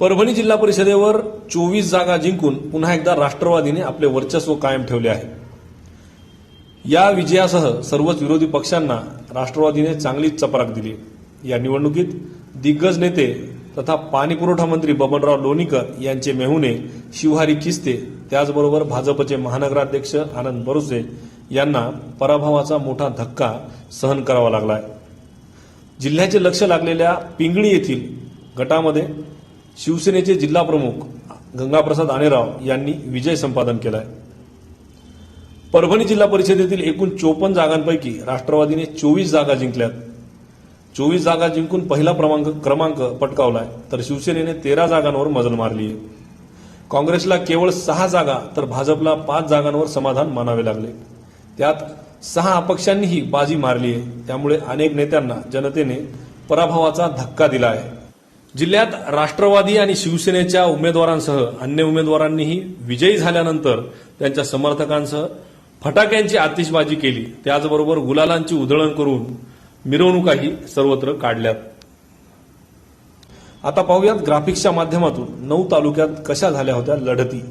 परभणी जिल्हा परिषदेवर चोवीस जागा जिंकून पुन्हा एकदा राष्ट्रवादीने आपले वर्चस्व कायम ठेवले आहे. या विजयासह सर्वच विरोधी पक्षांना राष्ट्रवादीने चांगलीच चपराक दिली. या निवडणुकीत दिग्गज नेते तथा पाणीपुरवठा मंत्री बबनराव लोणीकर यांचे मेहुणे शिवहारी किस्ते त्याचबरोबर भाजपचे महानगराध्यक्ष आनंद बरुसे यांना पराभवाचा मोठा धक्का सहन करावा लागला आहे जिल्ह्याचे लक्ष लागलेल्या पिंगळी येथील गटामध्ये शिवसेनेचे जिल्हा प्रमुख गंगाप्रसाद आणेराव यांनी विजय संपादन केलाय. परभणी जिल्हा परिषदेतील एकूण चोपन्न जागांपैकी राष्ट्रवादीने चोवीस जागा जिंकल्यात. चोवीस जागा जिंकून पहिला क्रमांक क्रमांक पटकावलाय तर शिवसेनेने तेरा जागांवर मजल मारली आहे. काँग्रेसला केवळ सहा जागा तर भाजपला पाच जागांवर समाधान मानावे लागले. त्यात सहा अपक्षांनीही बाजी मारली आहे. त्यामुळे अनेक नेत्यांना जनतेने पराभवाचा धक्का दिला आहे. जिल्ह्यात राष्ट्रवादी आणि शिवसेनेच्या उमेदवारांसह अन्य उमेदवारांनीही विजयी झाल्यानंतर त्यांच्या समर्थकांसह फटाक्यांची आतिषबाजी केली. त्याचबरोबर गुलालांची उधळण करून मिरवणुकाही सर्वत्र काढल्यात. आता पाहूयात ग्राफिक्सच्या माध्यमातून नऊ तालुक्यात कशा झाल्या होत्या लढती.